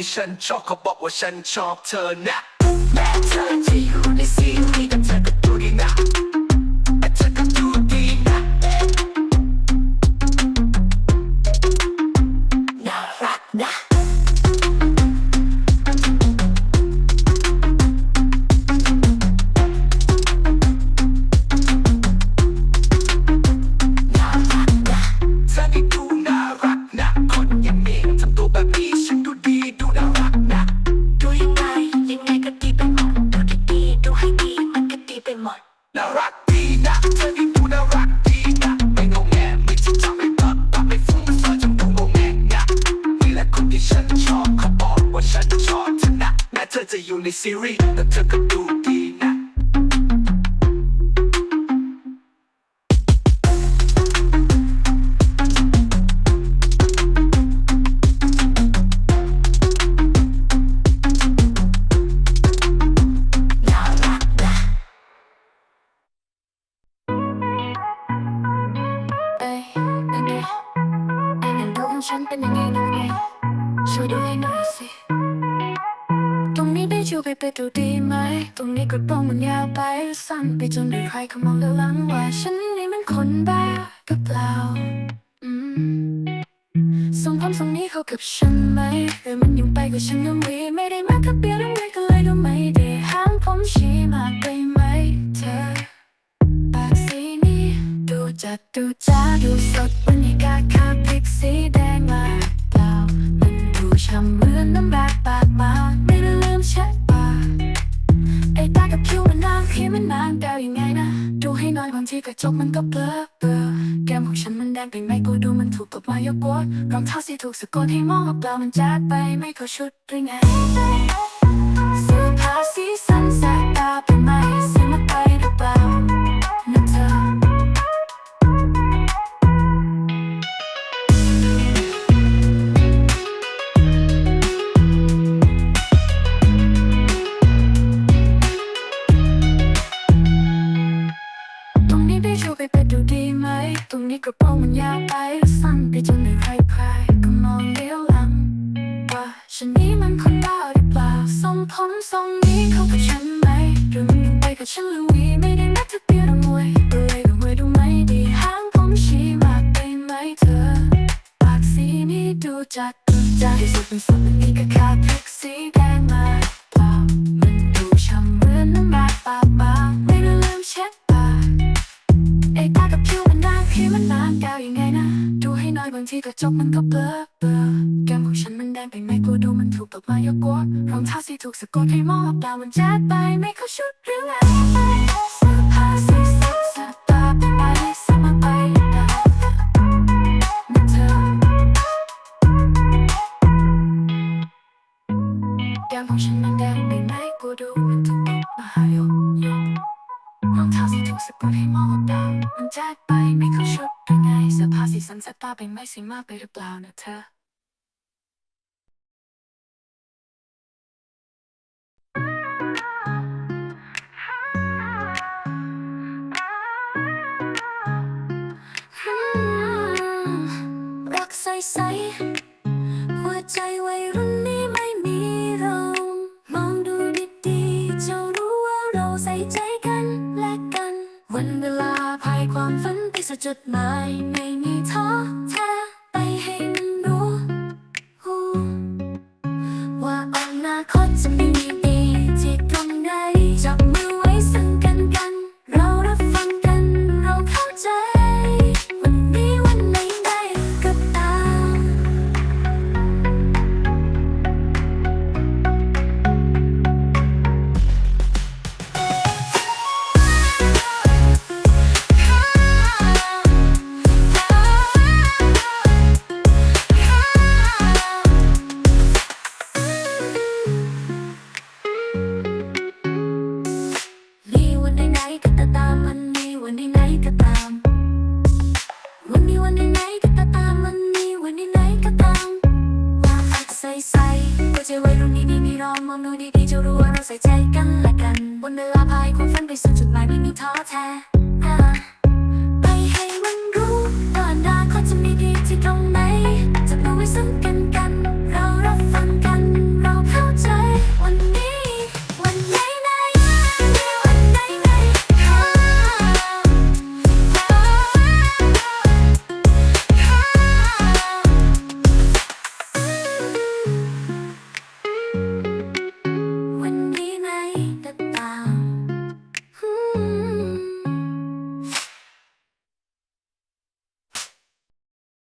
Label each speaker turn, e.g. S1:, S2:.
S1: ที่ฉันชอบเขาบอกว่าฉันชอบเธอนะแม้เธอจ อจะอยู่ในซีรีส์แต่เธอก็ดูดีนะ
S2: น่ารักนะเอ้ยเป็นไงไอ้นั่นดูของฉันเป็นยังไงดูไงช่วยดูให้หน่อยสิ ตรงนี้ไปไปดูดีไหม ตรงนี้กระโปรงมันยาวไปสั้นไปจนไม่ใครเขามองแล้วหลังว่าฉันนี่มันคนบ้ากับเปล่าอืมทรงผมทรงนี้เขากับฉันไหมหรือมันยังไปกับฉันยังวีไม่ได้มากับเปียร์ไม่ก็เลยดูไม่ดีหางผมชี้มากไปไหมเธอปากสีนี้ดูจัดดูจ้าดูสดบรรยากาศคาพริกสีแดงมาเปล่ามันดูช่ำเหมือนน้ำรักปากมา พี่มันนางดาวยังไงนะ ดูให้น้อยบางทีกระจกมันก็เบลอเบลอแก้มของฉันมันแดงไปไหมกูดูมันถูกตบมายกวดรองเท้าสีถูกสะกดให้มองว่าเปล่ามันจัดไปไม่เข้าชุดหรือไง ยาวไปหรือสั้นไปจนไม่ใครใครก็มองเลี้ยวหลังว่าฉันนี้มันคนบ้าหรือเปล่าทรงผมทรงนี้เข้ากับฉันไหมหรือมันยังไปกับฉันหรือวีไม่ได้นัดเธอเปียร์มวยตัวเลยก็มวยดูไม่ดีหางผมชี้มากไปไหมเธอปากสีนี้ดูจัดดูใจที่สุดเป็นสุดมันนี่ก็ขาดพริางทีกระจกมันก็เบลอเบลอแก้มของฉันมันแดงไปไหมกูดูมันถูกตบมายกกดรองเท้าสีถูกสะกดให้มองว่าเปล่ามันแจ๊ดไปไม่เข้าชุดหรือไงเสื้อะไปไหมสมาไปดาวนะเธอแก้มของฉันมันแดงไปไหมกูดูมันถูกตบมาหายกยกรองเท้าสีถูกสะกดให้มองว่าเปล่ามันแจ๊ดไปไม่เข้าชุด ไงเสื้อผ้าสีสันแสบตาไปไหมสีมากไปหรือเปล่านะเธอ จุดหมายไม่มี ใสก็จะไวัรุ่นนี้ดีมีรอมมองดูดีๆจะรู้ว่าเราใส่ใจกันและกัน บนเวลาพายความฝันไปสู่จุดหมายไม่มีท้อแท้